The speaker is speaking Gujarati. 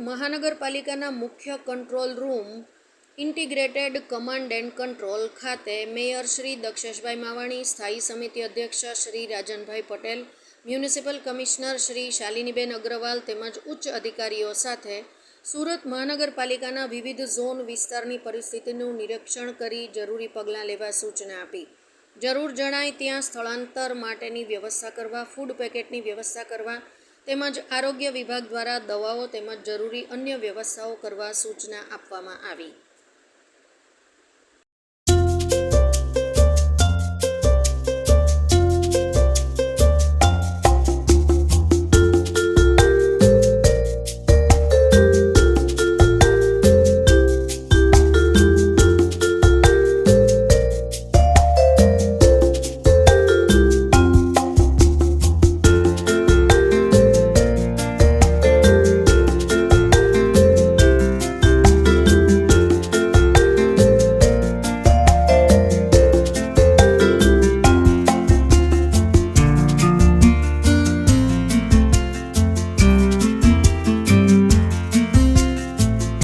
મહાનગરપાલિકાના મુખ્ય control room, integrated command and control ખાતે મેયર શ્રી દક્ષેશભાઈ માવાણી, સ્થાયી સમિતિ અધ્યક્ષ શ્રી રાજનભાઈ પટેલ, મ્યુનિસિપલ કમિશનર શ્રી શાલિનીબેન અગ્રવાલ તેમજ ઉચ્ચ અધિકારીઓ સાથે સુરત મહાનગરપાલિકાના વિવિધ ઝોન વિસ્તારની પરિસ્થિતિનું નિરીક્ષણ કરી જરૂરી પગલાં લેવા સૂચના આપી. જરૂર જણાય ત્યાં સ્થળાંતર માટેની વ્યવસ્થા કરવા, ફૂડ પેકેટની વ્યવસ્થા કરવા તેમજ આરોગ્ય વિભાગ દ્વારા દવાઓ તેમજ જરૂરી અન્ય વ્યવસ્થાઓ કરવા સૂચના આપવામાં આવી.